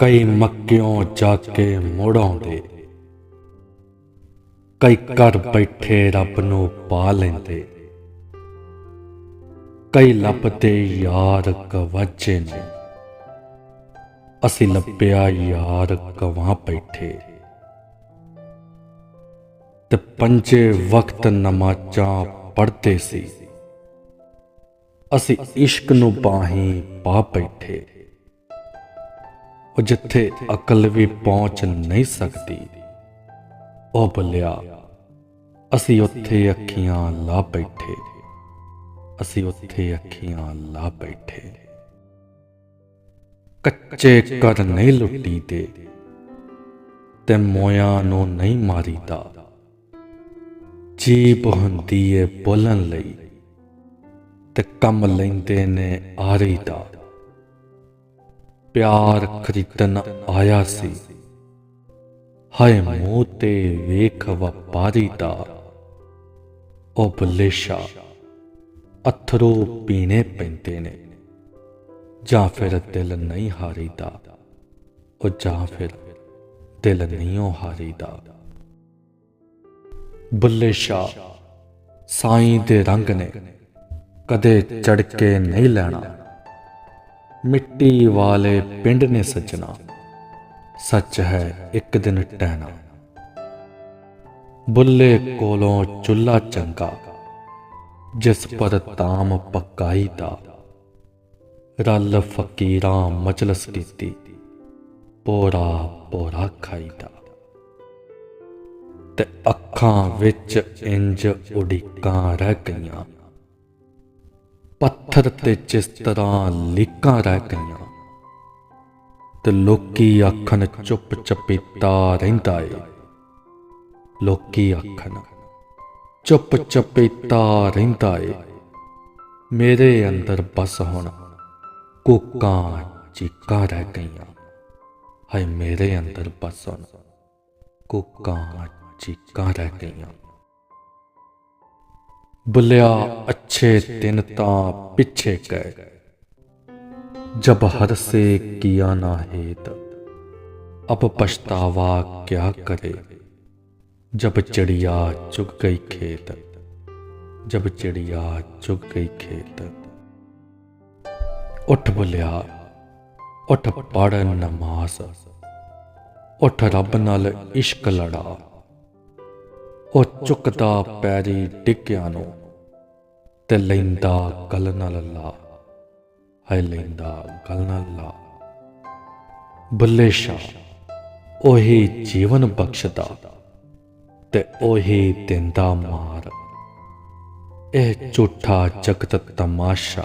ਕਈ ਮੱਕਿਓਂ ਜਾ ਕੇ ਮੁੜ ਆਉਂਦੇ ਕਈ ਘਰ ਬੈਠੇ ਰੱਬ ਨੂੰ ਪਾ ਲੈਂਦੇ। ਕਈ ਲੱਭਦੇ ਯਾਰ ਗਵਾਚੇ ਨੇ। ਅਸੀਂ ਲੱਭਿਆ ਯਾਰ ਗਵਾਂ ਬੈਠੇ। ਤੇ ਪੰਜੇ ਵਕਤ ਨਮਾਜ਼ਾਂ ਪੜ੍ਹਦੇ ਸੀ। ਅਸੀਂ ਇਸ਼ਕ ਨੂੰ ਬਾਹੀਂ ਪਾ ਬੈਠੇ। ਉਹ ਜਿੱਥੇ ਅਕਲ ਵੀ ਪਹੁੰਚ ਨਹੀਂ ਸਕਦੀ। ਉਹ ਬੁੱਲਿਆ, ਅਸੀਂ ਉੱਥੇ ਅੱਖੀਆਂ ਲਾ ਬੈਠੇ। ਅਸੀਂ ਉੱਥੇ ਅੱਖੀਆਂ ਲਾ ਬੈਠੇ। ਕੱਚੇ ਕਰ ਨਹੀਂ ਲੁੱਟੀ ਦੇ ਤੇ ਮੋਇਆਂ ਨੂੰ ਨਹੀਂ ਮਾਰੀਦਾ। ਜੀਬ ਹੁੰਦੀ ਏ ਬੋਲਣ ਲਈ ਤੇ ਕੰਮ ਲੈਂਦੇ ਨੇ ਆਰੀ ਦਾ ਪਿਆਰ ਖਰੀਦਣ ਆਇਆ ਸੀ। ਹਾਏ ਮੂੰਹ ਤੇ ਵੇਖ ਵਪਾਰੀ ਦਾ। ਉਹ ਬੁੱਲੇਸ਼ਾ, ਅਥਰੂ ਪੀਣੇ ਪੈਂਦੇ ਨੇ। ਜਾਂ ਫਿਰ ਦਿਲ ਨਹੀਂ ਹਾਰੀਦਾ। ਉਹ ਜਾਂ ਫਿਰ ਦਿਲ ਨਹੀਂ ਉਹ ਹਾਰੀਦਾ। ਬੁੱਲੇ ਸ਼ਾ ਸਾਈਂ ਦੇ ਰੰਗ ਨੇ। ਕਦੇ ਚੜ ਕੇ ਨਹੀਂ ਲੈਣਾ। ਮਿੱਟੀ ਵਾਲੇ ਪਿੰਡ ਨੇ ਸੱਜਣਾ। ਸੱਚ ਹੈ, ਇੱਕ ਦਿਨ ਟਹਿਣਾ। ਬੁੱਲੇ ਕੋਲੋਂ ਚੁੱਲਾ ਚੰਗਾ, ਜਿਸ ਪਰ ਤਾਮ ਪਕਾਈ ਦਾ ਰਲ ਫਕੀਰਾਂ ਮਜਲਸ ਕੀਤੀ, ਪੋਰਾ ਪੋਰਾ ਖਾਈਦਾ। ਤੇ ਅੱਖਾਂ ਵਿੱਚ ਇੰਜ ਉਡੀਕਾਂ ਰਹਿ ਗਈਆਂ। ਪੱਥਰ ਤੇ ਜਿਸ ਤਰ੍ਹਾਂ ਲੀਕਾਂ ਰਹਿ ਗਈਆਂ, ਤੇ ਲੋਕੀ ਆਖਣ, ਚੁੱਪ ਚਪੀਤਾ ਰਹਿੰਦਾ ਏ। ਲੋਕੀ ਆਖਣ, ਚੁੱਪ ਚਪੀਤਾ ਰਹਿੰਦਾ ਏ। ਮੇਰੇ ਅੰਦਰ ਬਸ ਹੁਣ ਕੋਕਾਂ, ਚੀਕਾਂ ਰਹਿ ਗਈਆਂ। ਹਾਏ, ਮੇਰੇ ਅੰਦਰ ਬਸ ਹੁਣ ਕੋਕਾਂ, ਚੀਕਾਂ ਰਹਿ ਗਈਆਂ। ਬੁਲਿਆ ਅੱਛੇ ਤਿੰਨ ਤਾਂ ਪਿੱਛੇ ਗਏ। ਜਬ ਹਰ ਸੇ ਕੀਆ ਨਾ ਹੇਤ, ਅਬ ਪਛਤਾਵਾ ਕਿਆ ਕਰੇ। ਜਬ ਚਿੜੀਆ ਚੁਗ ਗਈ ਖੇਤ, ਜਬ ਚਿੜੀਆ ਚੁਗ ਗਈ ਖੇਤ। ਉੱਠ ਬੁਲਿਆ, ਉੱਠ ਪੜ ਨਮਾਜ਼, ਉੱਠ ਰੱਬ ਨਾਲ ਇਸ਼ਕ ਲੜਾ। ਉਹ ਚੁੱਕਦਾ ਪੈਰੀ ਡਿੱਗਿਆ ਨੂੰ ਤੇ ਲੈਂਦਾ ਗਲ ਨਾਲ ਲਾ। ਹੈ ਲੈਂਦਾ ਗਲ ਨਾਲ ਲਾ। ਬੁੱਲੇ ਸ਼ਾ ਉਹੀ ਜੀਵਨ ਬਖਸ਼ਦਾ ਤੇ ਉਹੀ ਦਿੰਦਾ ਮਾਰ। ਇਹ ਝੂਠਾ ਜਗਤ ਤਮਾਸ਼ਾ,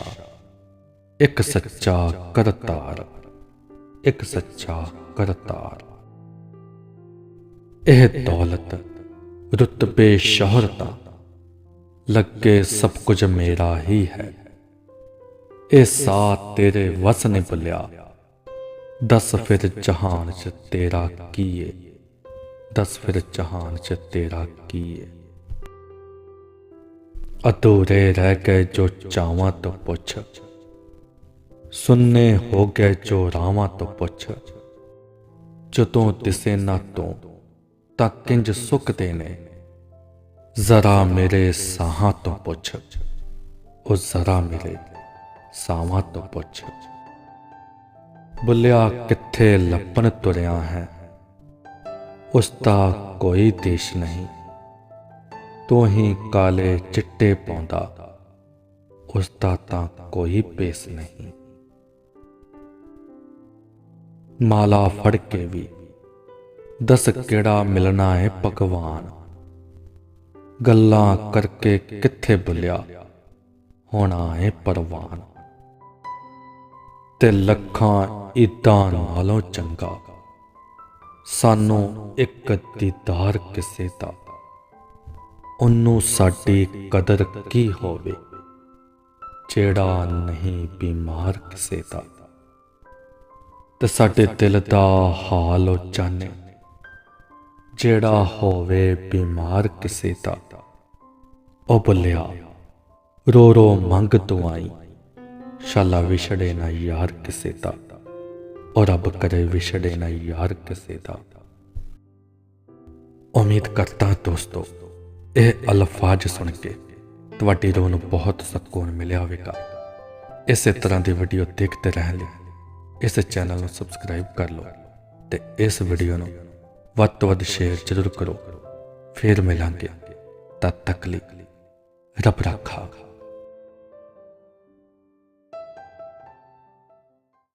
ਇੱਕ ਸੱਚਾ ਕਰਤਾਰ, ਇੱਕ ਸੱਚਾ ਕਰਤਾਰ। ਇਹ ਦੌਲਤ ਰੁਤਬੇ ਸ਼ੋਹਰਤਾਂ ਲੱਗੇ ਸਭ ਕੁਝ ਮੇਰਾ ਹੀ ਹੈ ਇਹ ਸਾਥ ਤੇਰੇ ਵਸ ਨੇ ਬੁਲਿਆ ਦਸ ਫਿਰ ਜਹਾਨ ਚ ਤੇਰਾ ਕੀ ਏ ਦਸ ਫਿਰ ਜਹਾਨ ਚ ਤੇਰਾ ਕੀ ਏ ਅਧੂਰੇ ਰਹਿ ਗਏ ਜੋ ਚਾਵਾਂ ਤੋਂ ਪੁੱਛ ਸੁੰਨੇ ਹੋ ਗਏ ਜੋ ਰਾਵਾਂ ਤੋਂ ਪੁੱਛ ਜਦੋਂ ਦਿਸੇ ਨਾ ਤਾਂ ਕਿੰਜ ਸੁੱਕਦੇ ਨੇ? ਜ਼ਰਾ ਮੇਰੇ ਸਾਹਾਂ ਤੋਂ ਪੁੱਛ। ਉਹ ਜ਼ਰਾ ਮੇਰੇ ਸਾਹਾਂ ਤੋਂ ਪੁੱਛ। ਬੁੱਲਿਆ, ਕਿੱਥੇ ਲੱਪਣ ਤੁਰਿਆ ਹੈ? ਉਸ ਦਾ ਕੋਈ ਦੇਸ਼ ਨਹੀਂ। ਤੂੰ ਹੀ ਕਾਲੇ ਚਿੱਟੇ ਪਾਉਂਦਾ। ਉਸ ਦਾ ਤਾਂ ਕੋਈ ਪੇਸ ਨਹੀਂ। ਮਾਲਾ ਫੜ ਕੇ ਵੀ ਦਸ ਕਿਹੜਾ ਮਿਲਣਾ ਹੈ ਭਗਵਾਨ? ਗੱਲਾਂ ਕਰਕੇ ਕਿੱਥੇ ਬੁਲਿਆ? ਹੋਣਾ ਹੈ ਪਰਵਾਨ। ਤੇ ਲੱਖਾਂ ਇਦਾਂ ਨਾਲੋਂ ਚੰਗਾ। ਸਾਨੂੰ ਇੱਕ ਦੀਦਾਰ ਕਿਸੇ ਦਾ। ਉਹਨੂੰ ਸਾਡੀ ਕਦਰ ਕੀ ਹੋਵੇ? ਜਿਹੜਾ ਨਹੀਂ ਬਿਮਾਰ ਕਿਸੇ ਦਾ। ਤੇ ਸਾਡੇ ਦਿਲ ਦਾ ਹਾਲ ਉਹ ਜਾਣੇ। ਜਿਹੜਾ ਹੋਵੇ ਬਿਮਾਰ ਕਿਸੇ ਦਾ। ਉਹ ਬੁੱਲਿਆ, ਰੋ ਰੋ ਮੰਗ ਤੂੰ ਆਈ, ਸ਼ਾਲਾ ਵਿਛੜੇ ਨਾ ਯਾਰ ਕਿਸੇ ਦਾ ਔਰ ਰੱਬ ਕਰੇ ਵਿਛੜੇ ਨਾ ਯਾਰ ਕਿਸੇ ਦਾ। ਉਮੀਦ ਕਰਦਾ ਦੋਸਤੋ, ਇਹ ਅਲਫਾਜ਼ ਸੁਣ ਕੇ ਤੁਹਾਡੀ ਰੋਹ ਨੂੰ ਬਹੁਤ ਸਕੂਨ ਮਿਲਿਆ ਹੋਵੇਗਾ। ਇਸੇ ਤਰ੍ਹਾਂ ਦੀ ਵੀਡੀਓ ਦੇਖਦੇ ਰਹਿਣ ਲਈ ਇਸ ਚੈਨਲ ਨੂੰ ਸਬਸਕ੍ਰਾਈਬ ਕਰ ਲਓ ਤੇ ਇਸ ਵੀਡੀਓ ਨੂੰ ਵੱਧ ਤੋਂ ਵੱਧ ਸ਼ੇਅਰ ਜ਼ਰੂਰ ਕਰੋ। ਫਿਰ ਮਿਲਾਂਗੇ। ਤਦ ਤੱਕ ਲਈ ਰੱਬ ਰੱਖਾ